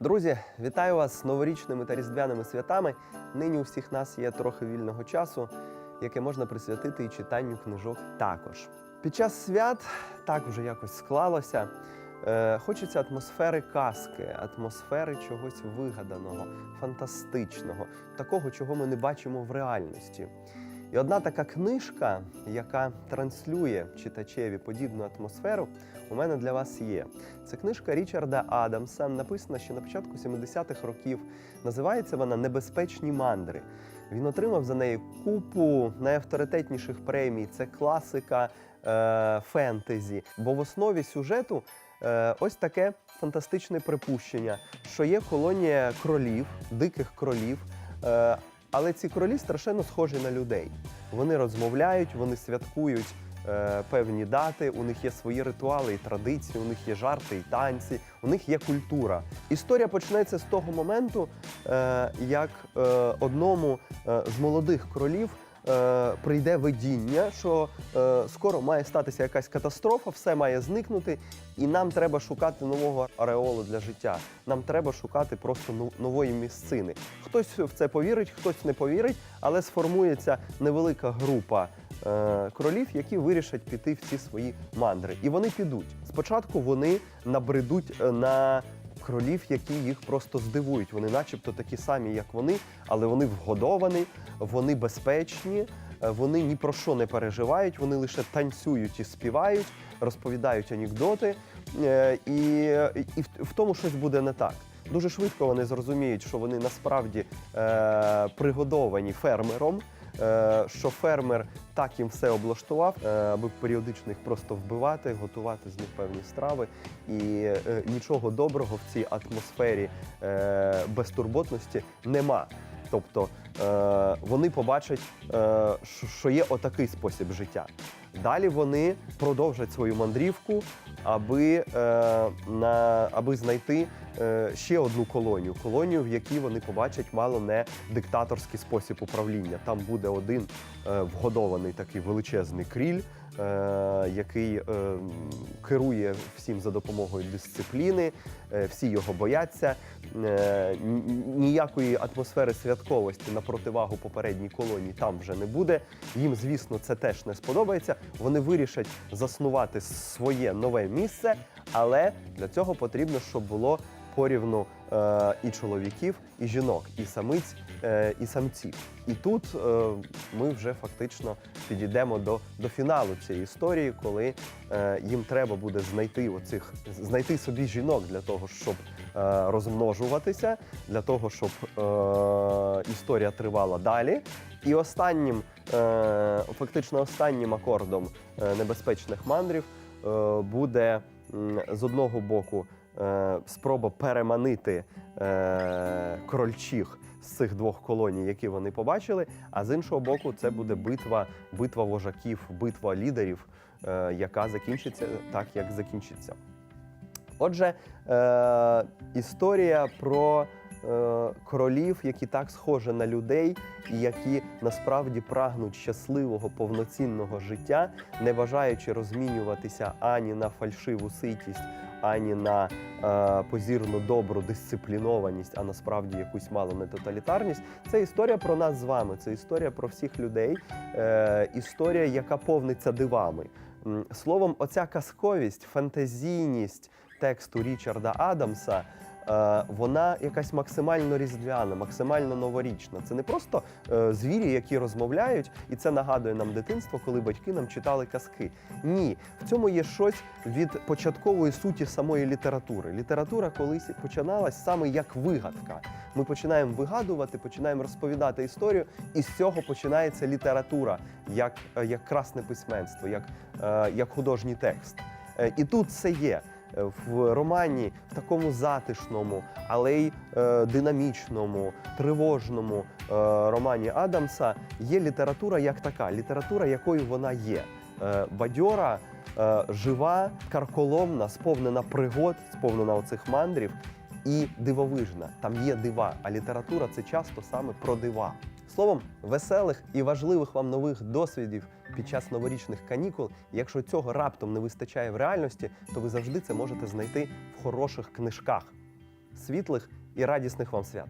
Друзі, вітаю вас з новорічними та різдвяними святами. Нині у всіх нас є трохи вільного часу, яке можна присвятити і читанню книжок також. Під час свят так вже якось склалося. Е, хочеться атмосфери казки, атмосфери чогось вигаданого, фантастичного, такого, чого ми не бачимо в реальності. І одна така книжка, яка транслює читачеві подібну атмосферу, у мене для вас є. Це книжка Річарда Адамса, написана ще на початку 70-х років. Називається вона Небезпечні мандри. Він отримав за неї купу найавторитетніших премій. Це класика е, фентезі. Бо в основі сюжету е, ось таке фантастичне припущення, що є колонія кролів, диких кролів. Але ці кролі страшенно схожі на людей. Вони розмовляють, вони святкують е, певні дати, у них є свої ритуали і традиції, у них є жарти і танці, у них є культура. Історія почнеться з того моменту, е, як е, одному з молодих кролів. Е, Прийде видіння, що е, скоро має статися якась катастрофа, все має зникнути, і нам треба шукати нового ареолу для життя. Нам треба шукати просто ну- нової місцини. Хтось в це повірить, хтось не повірить, але сформується невелика група е, кролів, які вирішать піти в ці свої мандри. І вони підуть. Спочатку вони набредуть е, на кролів, які їх просто здивують. Вони, начебто, такі самі, як вони, але вони вгодовані, вони безпечні. е, Вони ні про що не переживають, вони лише танцюють і співають, розповідають анекдоти, е, і, і в, тому щось буде не так. Дуже швидко вони зрозуміють, що вони насправді е, пригодовані фермером, що фермер так їм все облаштував, е, аби періодично їх просто вбивати, готувати з них певні страви. І е, нічого доброго в цій атмосфері е, безтурботності нема. Тобто е, вони побачать, е, що- є отакий спосіб життя. Далі вони продовжать свою мандрівку, аби, е, на, аби знайти ще одну колонію. Колонію, в якій вони побачать мало не диктаторський спосіб управління. Там буде один вгодований такий величезний кріль, який е, керує всім за допомогою дисципліни, е, всі його бояться. Е, ніякої атмосфери святковості на противагу попередній колонії там вже не буде. Їм, звісно, це теж не сподобається. Вони вирішать заснувати своє нове місце, але для цього потрібно, щоб було порівну е, і чоловіків, і жінок, і самиць, е, і самців. І тут е, ми вже фактично підійдемо до, до фіналу цієї історії, коли е, їм треба буде знайти оцих знайти собі жінок для того, щоб е, розмножуватися, для того, щоб е, історія тривала далі. І останнім, е, фактично останнім акордом е, небезпечних мандрів е, буде з одного боку спроба переманити е, крольчих з цих двох колоній, які вони побачили. А з іншого боку, це буде битва, битва вожаків, битва лідерів, е, яка закінчиться так, як закінчиться. Отже, е, історія про е, королів, які так схожі на людей, і які насправді прагнуть щасливого повноцінного життя, не бажаючи розмінюватися ані на фальшиву ситість, ані на е, позірну добру дисциплінованість, а насправді якусь мало не тоталітарність. Це історія про нас з вами. Це історія про всіх людей, е, історія, яка повниться дивами. Словом, оця казковість, фантазійність тексту Річарда Адамса. Е, Вона якась максимально різдвяна, максимально новорічна. Це не просто е, звірі, які розмовляють, і це нагадує нам дитинство, коли батьки нам читали казки. Ні, в цьому є щось від початкової суті самої літератури. Література колись починалась саме як вигадка. Ми починаємо вигадувати, починаємо розповідати історію, і з цього починається література, як, е, як красне письменство, як, як художній текст. І тут це є. В романі в такому затишному, але й е, динамічному, тривожному е, романі Адамса є література як така, література, якою вона є. Е, бадьора, е, жива, карколомна, сповнена пригод, сповнена оцих мандрів і дивовижна. Там є дива, а література це часто саме про дива. Словом, веселих і важливих вам нових досвідів під час новорічних канікул. Якщо цього раптом не вистачає в реальності, то ви завжди це можете знайти в хороших книжках. світлих і радісних вам свят.